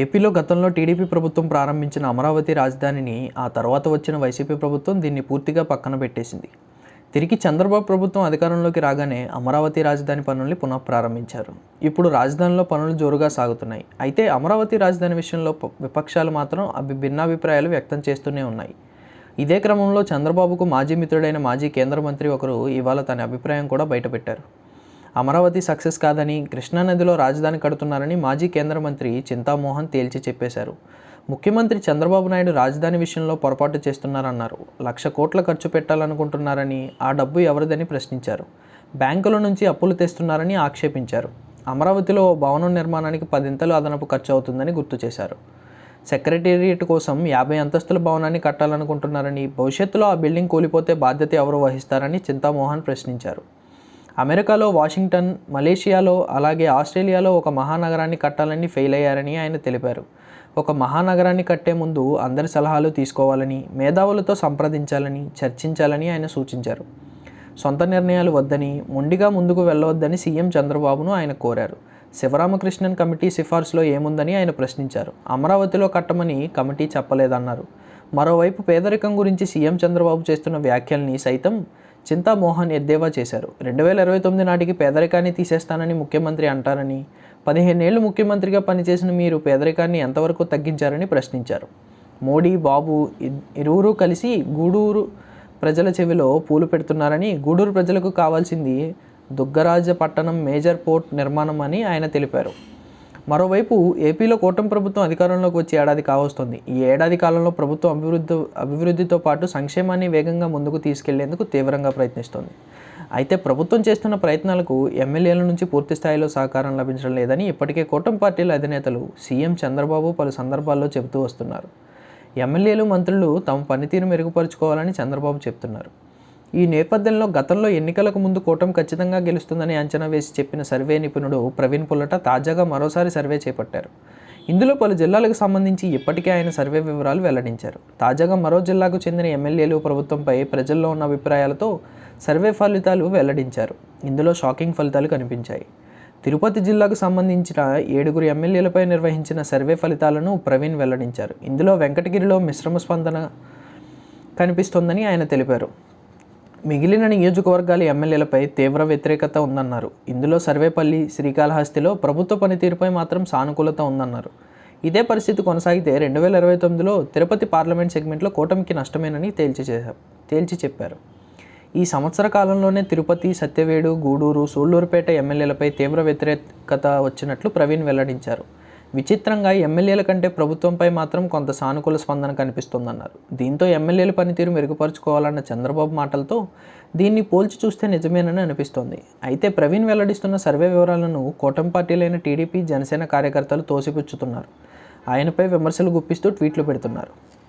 ఏపీలో గతంలో టీడీపీ ప్రభుత్వం ప్రారంభించిన అమరావతి రాజధానిని ఆ తర్వాత వచ్చిన వైసీపీ ప్రభుత్వం దీన్ని పూర్తిగా పక్కన పెట్టేసింది. తిరిగి చంద్రబాబు ప్రభుత్వం అధికారంలోకి రాగానే అమరావతి రాజధాని పనుల్ని పునఃప్రారంభించారు. ఇప్పుడు రాజధానిలో పనులు జోరుగా సాగుతున్నాయి. అయితే అమరావతి రాజధాని విషయంలో విపక్షాలు మాత్రం అభి భిన్నాభిప్రాయాలు వ్యక్తం చేస్తూనే ఉన్నాయి. ఇదే క్రమంలో చంద్రబాబుకు మాజీ మిత్రుడైన మాజీ కేంద్ర మంత్రి ఒకరు ఇవాళ తన అభిప్రాయం కూడా బయటపెట్టారు. అమరావతి సక్సెస్ కాదని కృష్ణానదిలో రాజధాని కడుతున్నారని మాజీ కేంద్ర మంత్రి చింతామోహన్ తేల్చి చెప్పేశారు. ముఖ్యమంత్రి చంద్రబాబు నాయుడు రాజధాని విషయంలో పొరపాటు చేస్తున్నారన్నారు. లక్ష కోట్ల ఖర్చు పెట్టాలనుకుంటున్నారని ఆ డబ్బు ఎవరిదని ప్రశ్నించారు. బ్యాంకుల నుంచి అప్పులు తెస్తున్నారని ఆక్షేపించారు. అమరావతిలో భవనం నిర్మాణానికి పదింతలు అదనపు ఖర్చు అవుతుందని గుర్తు చేశారు. సెక్రటేరియట్ కోసం యాభై అంతస్తుల భవనాన్ని కట్టాలనుకుంటున్నారని భవిష్యత్తులో ఆ బిల్డింగ్ కూలిపోతే బాధ్యత ఎవరు వహిస్తారని చింతామోహన్ ప్రశ్నించారు. అమెరికాలో వాషింగ్టన్ మలేషియాలో అలాగే ఆస్ట్రేలియాలో ఒక మహానగరాన్ని కట్టాలని ఫెయిల్ అయ్యారని ఆయన తెలిపారు. ఒక మహానగరాన్ని కట్టే ముందు అందరి సలహాలు తీసుకోవాలని మేధావులతో సంప్రదించాలని చర్చించాలని ఆయన సూచించారు. సొంత నిర్ణయాలు వద్దని మొండిగా ముందుకు వెళ్ళవద్దని సీఎం చంద్రబాబును ఆయన కోరారు. శివరామకృష్ణన్ కమిటీ సిఫార్సులో ఏముందని ఆయన ప్రశ్నించారు. అమరావతిలో కట్టమని కమిటీ చెప్పలేదన్నారు. మరోవైపు పేదరికం గురించి సీఎం చంద్రబాబు చేస్తున్న వ్యాఖ్యల్ని సైతం చింతామోహన్ ఎద్దేవా చేశారు. రెండు వేల ఇరవై తొమ్మిది నాటికి పేదరికాన్ని తీసేస్తానని ముఖ్యమంత్రి అంటారని పదిహేనేళ్ళు ముఖ్యమంత్రిగా పనిచేసిన మీరు పేదరికాన్ని ఎంతవరకు తగ్గించారని ప్రశ్నించారు. మోడీ బాబు ఇరువురు కలిసి గూడూరు ప్రజల చెవిలో పూలు పెడుతున్నారని గూడూరు ప్రజలకు కావాల్సింది దుగ్గరాజ పట్టణం మేజర్ పోర్ట్ నిర్మాణం అని ఆయన తెలిపారు. మరోవైపు ఏపీలో కూటమి ప్రభుత్వం అధికారంలోకి వచ్చి ఏడాది కావస్తుంది. ఈ ఏడాది కాలంలో ప్రభుత్వం అభివృద్ధి అభివృద్ధితో పాటు సంక్షేమాన్ని వేగంగా ముందుకు తీసుకెళ్ళేందుకు తీవ్రంగా ప్రయత్నిస్తోంది. అయితే ప్రభుత్వం చేస్తున్న ప్రయత్నాలకు ఎమ్మెల్యేల నుంచి పూర్తి స్థాయిలో సహకారం లభించడం లేదని ఇప్పటికే కూటమి పార్టీల అధినేతలు సీఎం చంద్రబాబు పలు సందర్భాల్లో చెబుతూ వస్తున్నారు. ఎమ్మెల్యేలు మంత్రులు తమ పనితీరు మెరుగుపరుచుకోవాలని చంద్రబాబు చెప్తున్నారు ఈ నేపథ్యంలో గతంలో ఎన్నికలకు ముందు కూటమి ఖచ్చితంగా గెలుస్తుందని అంచనా వేసి చెప్పిన సర్వే నిపుణుడు ప్రవీణ్ పుల్లట తాజాగా మరోసారి సర్వే చేపట్టారు. ఇందులో పలు జిల్లాలకు సంబంధించి ఇప్పటికే ఆయన సర్వే వివరాలు వెల్లడించారు. తాజాగా మరో జిల్లాకు చెందిన ఎమ్మెల్యేలు ప్రభుత్వంపై ప్రజల్లో ఉన్న అభిప్రాయాలతో సర్వే ఫలితాలు వెల్లడించారు. ఇందులో షాకింగ్ ఫలితాలు కనిపించాయి. తిరుపతి జిల్లాకు సంబంధించిన ఏడుగురు ఎమ్మెల్యేలపై నిర్వహించిన సర్వే ఫలితాలను ప్రవీణ్ వెల్లడించారు. ఇందులో వెంకటగిరిలో మిశ్రమ స్పందన కనిపిస్తోందని ఆయన తెలిపారు. మిగిలిన నియోజకవర్గాల ఎమ్మెల్యేలపై తీవ్ర వ్యతిరేకత ఉందన్నారు. ఇందులో సర్వేపల్లి శ్రీకాళహస్తిలో ప్రభుత్వ పనితీరుపై మాత్రం సానుకూలత ఉందన్నారు. ఇదే పరిస్థితి కొనసాగితే రెండు వేల ఇరవై తొమ్మిదిలో తిరుపతి పార్లమెంట్ సెగ్మెంట్లో కూటమికి నష్టమేనని తేల్చి చేశారు తేల్చి చెప్పారు. ఈ సంవత్సర కాలంలోనే తిరుపతి సత్యవేడు గూడూరు సూళ్ళూరుపేట ఎమ్మెల్యేలపై తీవ్ర వ్యతిరేకత వచ్చినట్లు ప్రవీణ్ వెల్లడించారు. విచిత్రంగా ఎమ్మెల్యేల కంటే ప్రభుత్వంపై మాత్రం కొంత సానుకూల స్పందన కనిపిస్తోందన్నారు. దీంతో ఎమ్మెల్యేల పనితీరు మెరుగుపరుచుకోవాలన్న చంద్రబాబు మాటలతో దీన్ని పోల్చి చూస్తే నిజమేనని అనిపిస్తోంది. అయితే ప్రవీణ్ వెల్లడిస్తున్న సర్వే వివరాలను కూటమి పార్టీలైన టీడీపీ జనసేన కార్యకర్తలు తోసిపుచ్చుతున్నారు. ఆయనపై విమర్శలు గుప్పిస్తూ ట్వీట్లు పెడుతున్నారు.